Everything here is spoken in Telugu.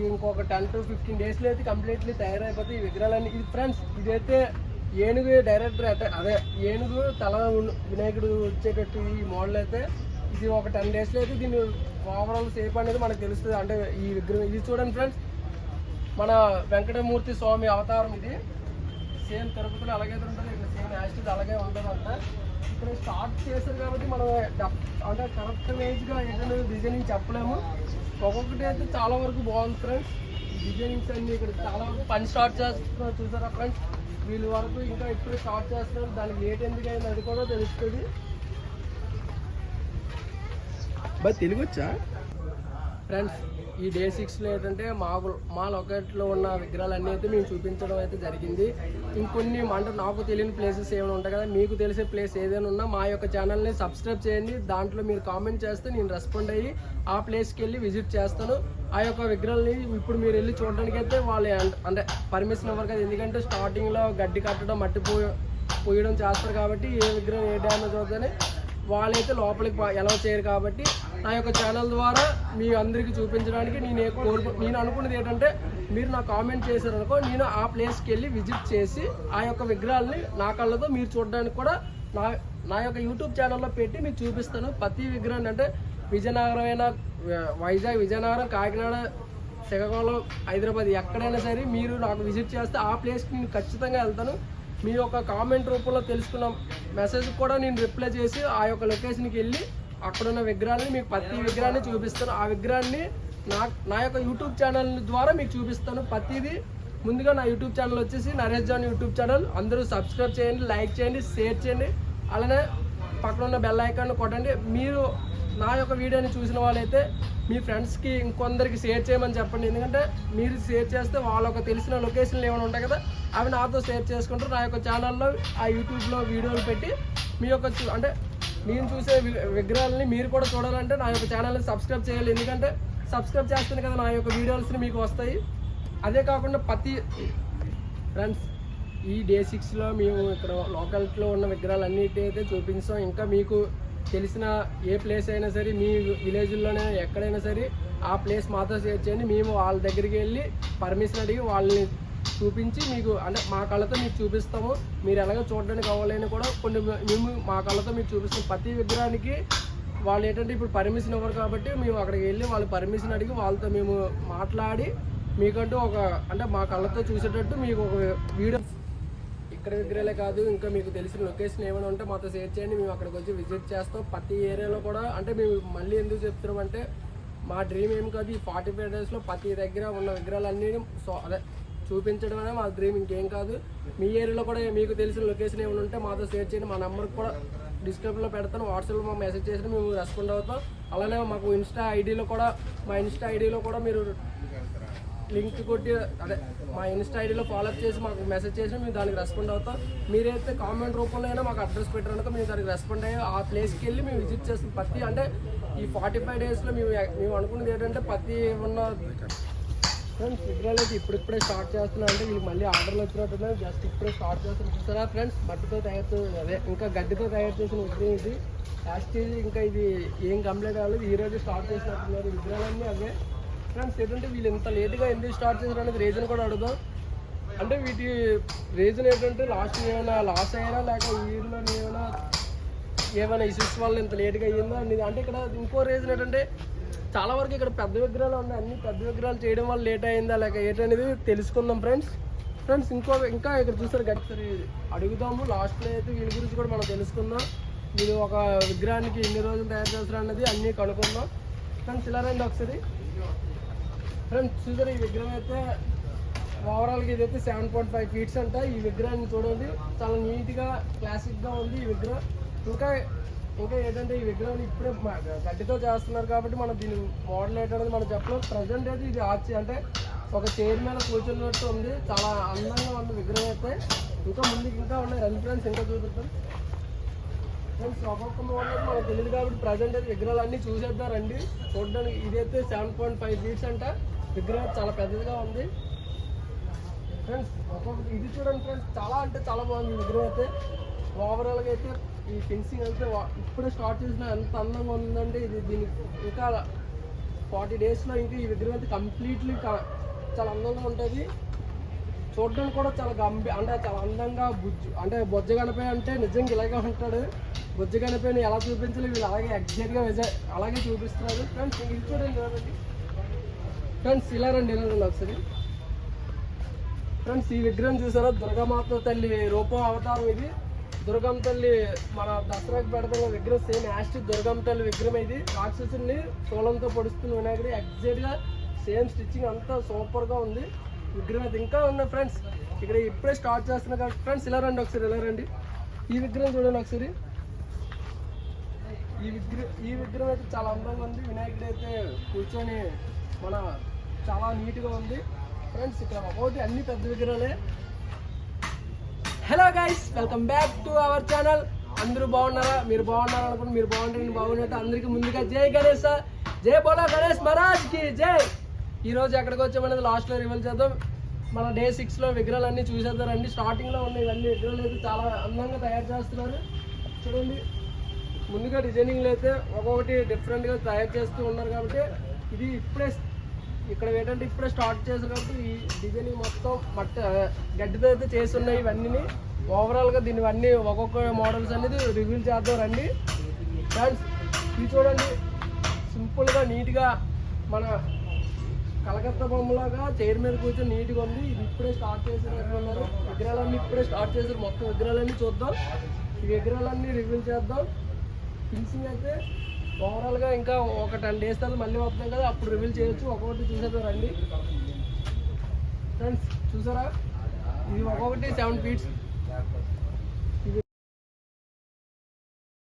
ఇది ఇంకొక టెన్ టు ఫిఫ్టీన్ డేస్లో అయితే కంప్లీట్లీ తయారైపోతాయి ఈ విగ్రహాలన్నీ. ఇది ఫ్రెండ్స్ ఇదైతే ఏనుగు డైరెక్టర్ అయితే అదే ఏనుగు తల వినాయకుడు వచ్చేటట్టు ఈ మోడల్ అయితే ఇది ఒక టెన్ డేస్లో అయితే దీని ఓవరాల్ సేఫ్ అనేది మనకు తెలుస్తుంది. అంటే ఈ విగ్రహం ఇది చూడండి ఫ్రెండ్స్ మన వెంకటమూర్తి స్వామి అవతారం ఇది. సేమ్ తిరుపతిలో అలాగే ఉంటుంది ఇక్కడ సేమ్ యాస్టిజ్ అలాగే ఉంటుంది అంతా. ఇప్పుడు స్టార్ట్ చేశారు కాబట్టి మనం అంటే కరెక్ట్గా ఏంటంటే డిజైనింగ్ చెప్పలేము. ఒక్కొక్కటి అయితే చాలా వరకు బాగుంది ఫ్రెండ్స్ డిజైనింగ్స్ అన్ని ఇక్కడ చాలా వరకు పని స్టార్ట్ చేస్తున్నారు చూసారా ఫ్రెండ్స్ వీళ్ళ వరకు ఇంకా ఇప్పుడు స్టార్ట్ చేస్తున్నారు. దానికి లేట్ ఎందుకు అయింది అది కూడా తెలుస్తుంది. బట్ తెలుగు వచ్చా ఫ్రెండ్స్ ఈ డే సిక్స్లో ఏంటంటే మా మా లొకేట్లో ఉన్న విగ్రహాలన్నీ అయితే మేము చూపించడం అయితే జరిగింది. ఇంకొన్ని అంటే నాకు తెలియని ప్లేసెస్ ఏమైనా ఉంటాయి కదా మీకు తెలిసే ప్లేస్ ఏదైనా ఉన్నా మా యొక్క ఛానల్ని సబ్స్క్రైబ్ చేయండి. దాంట్లో మీరు కామెంట్ చేస్తే నేను రెస్పాండ్ అయ్యి ఆ ప్లేస్కి వెళ్ళి విజిట్ చేస్తాను. ఆ యొక్క విగ్రహాలని ఇప్పుడు మీరు వెళ్ళి చూడడానికి అయితే వాళ్ళు అంటే పర్మిషన్ ఇవ్వరు కదా. ఎందుకంటే స్టార్టింగ్లో గడ్డి కట్టడం మట్టి పోయడం చేస్తారు కాబట్టి ఏ విగ్రహం ఏ డ్యామేజ్ అవుతుందని వాళ్ళైతే లోపలికి ఎలా చేయరు కాబట్టి నా యొక్క ఛానల్ ద్వారా మీ అందరికీ చూపించడానికి నేను కోరుకు నేను అనుకున్నది ఏంటంటే మీరు నా కామెంట్ చేశారనుకో నేను ఆ ప్లేస్కి వెళ్ళి విజిట్ చేసి ఆ యొక్క విగ్రహాలని నా కళ్ళతో మీరు చూడడానికి కూడా నా నా యొక్క యూట్యూబ్ ఛానల్లో పెట్టి మీకు చూపిస్తాను. ప్రతి విగ్రహాన్ని అంటే విజయనగరం అయినా వైజాగ్ విజయనగరం కాకినాడ శ్రీకాకుళం హైదరాబాద్ ఎక్కడైనా సరే మీరు నాకు విజిట్ చేస్తే ఆ ప్లేస్కి నేను ఖచ్చితంగా వెళ్తాను. మీ యొక్క కామెంట్ రూపంలో తెలుసుకున్న. మెసేజ్ కూడా నేను రిప్లై చేసి ఆ యొక్క లొకేషన్కి వెళ్ళి అక్కడ ఉన్న విగ్రహాన్ని మీకు ప్రతి విగ్రహాన్ని చూపిస్తాను. ఆ విగ్రహాన్ని నా నా యొక్క యూట్యూబ్ ఛానల్ ద్వారా మీకు చూపిస్తాను. ప్రతిదీ ముందుగా నా యూట్యూబ్ ఛానల్ వచ్చేసి నరేష్ జాన్ యూట్యూబ్ ఛానల్ అందరూ సబ్స్క్రైబ్ చేయండి లైక్ చేయండి షేర్ చేయండి. అలానే పక్కన ఉన్న బెల్ ఐకాన్ కొట్టండి. మీరు నా యొక్క వీడియోని చూసిన వాళ్ళైతే మీ ఫ్రెండ్స్కి ఇంకొందరికి షేర్ చేయమని చెప్పండి. ఎందుకంటే మీరు షేర్ చేస్తే వాళ్ళ తెలిసిన లొకేషన్లు ఏమైనా ఉంటాయి కదా అవి నాతో షేర్ చేసుకుంటారు. నా యొక్క ఛానల్లో ఆ యూట్యూబ్లో వీడియోలు పెట్టి మీ యొక్క అంటే నేను చూసే విగ్రహాలని మీరు కూడా చూడాలంటే నా యొక్క ఛానల్ని సబ్స్క్రైబ్ చేయాలి. ఎందుకంటే సబ్స్క్రైబ్ చేస్తేనే కదా నా యొక్క వీడియోస్ని మీకు వస్తాయి. అదే కాకుండా ప్రతి ఫ్రెండ్స్ ఈ డే సిక్స్లో మేము ఇక్కడ లోకల్లో ఉన్న విగ్రహాలు అన్నిటి అయితే చూపించాం. ఇంకా మీకు తెలిసిన ఏ ప్లేస్ అయినా సరే మీ విలేజ్లోనే ఎక్కడైనా సరే ఆ ప్లేస్ మాతో షేర్ చేయండి. మేము వాళ్ళ దగ్గరికి వెళ్ళి పర్మిషన్ అడిగి వాళ్ళని చూపించి మీకు అంటే మా కళ్ళతో మీకు చూపిస్తాము. మీరు ఎలాగో చూడడానికి అవ్వాలని కూడా కొన్ని మేము మా కళ్ళతో మీకు చూపిస్తాం. ప్రతి విగ్రహానికి వాళ్ళు ఏంటంటే ఇప్పుడు పర్మిషన్ ఇవ్వరు కాబట్టి మేము అక్కడికి వెళ్ళి వాళ్ళు పర్మిషన్ అడిగి వాళ్ళతో మేము మాట్లాడి మీకంటూ ఒక అంటే మా కళ్ళతో చూసేటట్టు మీకు ఒక వీడియో ఇక్కడ విగ్రహాలే కాదు ఇంకా మీకు తెలిసిన లొకేషన్ ఏమైనా ఉంటే మాతో షేర్ చేయండి. మేము అక్కడికి వచ్చి విజిట్ చేస్తాం. ప్రతి ఏరియాలో కూడా అంటే మేము మళ్ళీ ఎందుకు చెప్తున్నాం అంటే మా డ్రీమ్ ఏం కాదు ఈ ఫార్టీ ఫైవ్ డేస్లో ప్రతి దగ్గర ఉన్న విగ్రహాలన్నీ సో అదే అనేది మా డ్రీమ్ ఇంకేం కాదు. మీ ఏరియాలో కూడా మీకు తెలిసిన లొకేషన్ ఏమైనా ఉంటే మాతో షేర్ చేయండి. మా నెంబర్ కూడా డిస్క్రిప్షన్లో పెడతాను. వాట్సాప్లో మాకు మెసేజ్ చేసి మేము రెస్పాండ్ అవుతాం. అలానే మాకు ఇన్స్టా ఐడిలో కూడా మా ఇన్స్టా ఐడిలో కూడా మీరు లింక్ కొట్టి అదే మా ఇన్స్టా ఐడిలో ఫాలో చేసి మాకు మెసేజ్ చేసి మేము దానికి రెస్పాండ్ అవుతాం. మీరైతే కామెంట్ రూపంలో అయినా మాకు అడ్రస్ పెట్టారనుకో మేము దానికి రెస్పాండ్ అయ్యి. ఆ ప్లేస్కి వెళ్ళి మేము విజిట్ చేస్తాం. ప్రతి అంటే ఈ ఫార్టీ ఫైవ్ డేస్లో మేము మేము అనుకున్నది ఏంటంటే ప్రతి ఉన్న ఫ్రెండ్స్ విగ్రహాలు అయితే ఇప్పుడిప్పుడే స్టార్ట్ చేస్తున్నా అంటే వీళ్ళు మళ్ళీ ఆర్డర్లు వచ్చినట్టున్నాయి జస్ట్ ఇప్పుడే స్టార్ట్ చేస్తున్నారు. చూసారా ఫ్రెండ్స్ మట్టితో తయారు చే- అదే ఇంకా గడ్డితో తయారు చేసిన విగ్రహం ఇది. లాస్ట్ ఇంకా ఇది ఏం కంప్లీట్ అవ్వలేదు ఈ రోజు స్టార్ట్ చేసినట్టున్నారు. విగ్రహాలన్నీ అవే. ఫ్రెండ్స్ ఏంటంటే వీళ్ళు ఇంత లేట్గా ఎందుకు స్టార్ట్ చేశారు అనేది రీజన్ కూడా అడుగుదాం. అంటే వీటి రీజన్ ఏంటంటే లాస్ట్ ఏమైనా లాస్ అయ్యారా లేక ఈ ఏమైనా ఏమైనా ఇష్యూస్ వల్ల ఇంత లేట్గా అయ్యిందా అనేది అంటే ఇక్కడ ఇంకో రీజన్ ఏంటంటే చాలా వరకు ఇక్కడ పెద్ద విగ్రహాలు ఉన్నాయి. అన్ని పెద్ద విగ్రహాలు చేయడం వల్ల లేట్ అయిందా లేక ఏంటనేది తెలుసుకుందాం ఫ్రెండ్స్ ఫ్రెండ్స్ ఇంకో ఇంకా ఇక్కడ చూసారు గట్టిసరి అడుగుదాము. లాస్ట్లో అయితే వీళ్ళ గురించి కూడా మనం తెలుసుకుందాం. వీళ్ళు ఒక విగ్రహానికి ఎన్ని రోజులు తయారు చేస్తారు అన్నది అన్నీ కనుక్కుందాం. ఫ్రెండ్స్ ఇలా రండి ఒకసారి. ఫ్రెండ్స్ చూసారు ఈ విగ్రహం అయితే? ఓవరాల్గా ఇదైతే సెవెన్ పాయింట్ ఫైవ్ ఫీట్స్ అంట. ఈ విగ్రహాన్ని చూడండి. చాలా నీట్గా క్లాసిక్గా ఉంది ఈ విగ్రహం. ఇంకా ఇంకా ఏంటంటే ఈ విగ్రహం ఇప్పుడే గడ్డితో చేస్తున్నారు కాబట్టి మనం దీని మోడల్ ఏంటనేది మనం చెప్పలేదు ప్రజెంట్ అయితే ఇది ఆర్చి అంటే ఒక చైర్ మీద కూర్చున్నట్టు ఉంది. చాలా అందంగా ఉంది విగ్రహం అయితే. ఇంకా ముందుకు ఇంకా ఉన్నాయి. రెండు ఫ్రెండ్స్ ఇంకా చూపిస్తాం ఫ్రెండ్స్ ఒక్కొక్క మోడల్ మనకు తెలియదు కాబట్టి ప్రజెంట్ అయితే విగ్రహాలు అన్నీ చూసేద్దాం రండి. చూడడానికి ఇదైతే సెవెన్ పాయింట్ ఫైవ్ ఫీట్స్ అంట. విగ్రహం చాలా పెద్దదిగా ఉంది. ఫ్రెండ్స్ ఇది చూడండి ఫ్రెండ్స్ చాలా అంటే చాలా బాగుంది విగ్రహం అయితే. ఓవరాల్గా అయితే ఈ ఫెన్సింగ్ అయితే ఇప్పుడే స్టార్ట్ చేసిన ఎంత అందంగా ఉందంటే ఇది దీనికి ఇంకా ఫార్టీ డేస్లో ఇంకా ఈ విగ్రహం అయితే కంప్లీట్లీ చాలా అందంగా ఉంటుంది. చూడడానికి కూడా చాలా గంభీ అంటే చాలా అందంగా బుజ్జు అంటే బొజ్జ గణపై అంటే నిజంగా ఇలాగే ఉంటాడు. బొజ్జ గణపైని ఎలా చూపించాలి వీళ్ళు అలాగే ఎగ్జాక్ట్గా అలాగే చూపిస్తున్నారు. ఫ్రెండ్స్ ఇది చూడండి కదండి. ఫ్రెండ్స్ ఇలా రండి ఇలా రండి ఒకసారి ఫ్రెండ్స్ ఈ విగ్రహం చూసారా? దుర్గామాత తల్లి రూపం అవతారం ఇది. దుర్గం తల్లి మన దసరాకి పెడతాం విగ్రహం సేమ్ యాస్ట్ దుర్గం తల్లి విగ్రహం ఇది. రాక్షసుని సోలంతో పొడుస్తున్న వినాయకుడు ఎగ్జాక్ట్గా సేమ్ స్టిచ్చింగ్ అంతా సూపర్గా ఉంది. విగ్రహం అయితే ఇంకా ఉన్నాయి ఫ్రెండ్స్ ఇక్కడ ఇప్పుడే స్టార్ట్ చేస్తున్నా కాబట్టి ఫ్రెండ్స్ ఇలా రండి ఒకసారి ఇలా రండి. ఈ విగ్రహం చూడండి ఒకసారి. ఈ విగ్రహం ఈ విగ్రహం అయితే చాలా అందంగా ఉంది. వినాయకుడు అయితే కూర్చొని మన చాలా నీట్గా ఉంది. ఫ్రెండ్స్ ఇక్కడ ఒకటి అన్ని పెద్ద విగ్రహాలే. Hello guys welcome back to our channel అందరూ బాగున్నారా? మీరు బాగున్నారా అనుకుంటే మీరు బాగుంటారని బాగున్నట్టు అందరికీ ముందుగా జై గణేష్ జై బోలా గణేష్ మహారాజ్కి జై. ఈ రోజు ఎక్కడికి వచ్చామనేది లాస్ట్లో రివీల్ చేద్దాం. మన డే సిక్స్లో విగ్రహాలు అన్నీ చూసేద్దారండి. స్టార్టింగ్లో ఉన్న ఇవన్నీ విగ్రహాలు అయితే చాలా అందంగా తయారు చేస్తున్నారు. చూడండి. ముందుగా డిజైనింగ్లు అయితే ఒక్కొక్కటి డిఫరెంట్గా తయారు చేస్తూ ఉన్నారు కాబట్టి ఇది ఇప్పుడే ఇక్కడ ఏంటంటే ఇప్పుడే స్టార్ట్ చేశారు కాబట్టి ఈ డిజైనింగ్ మొత్తం మట్ట గడ్డితో అయితే చేసి ఉన్నాయి ఇవన్నీ ఓవరాల్గా దీన్ని అన్నీ ఒక్కొక్క మోడల్స్ అనేది రివీల్ చేద్దాం రండి. ఫ్రెండ్స్ ఇది చూడండి. సింపుల్గా నీట్గా మన కలకత్తా బొమ్మలాగా చైర్ మీద కూర్చొని నీట్గా ఉంది. ఇది ఇప్పుడే స్టార్ట్ చేసారు ఉన్నారు విగ్రహాలన్నీ ఇప్పుడే స్టార్ట్ చేశారు. మొత్తం విగ్రహాలన్నీ చూద్దాం. ఈ విగ్రహాలన్నీ రివీల్ చేద్దాం. ఫినిషింగ్ అయితే ఓవరాల్గా ఇంకా ఒక టెన్ డేస్ తర్వాత మళ్ళీ వస్తాం కదా అప్పుడు రివీల్ చేయొచ్చు. ఒక్కొక్కటి చూసేదో రండి. ఫ్రెండ్స్ చూసారా? ఇది ఒక్కొక్కటి సెవెన్ ఫీట్స్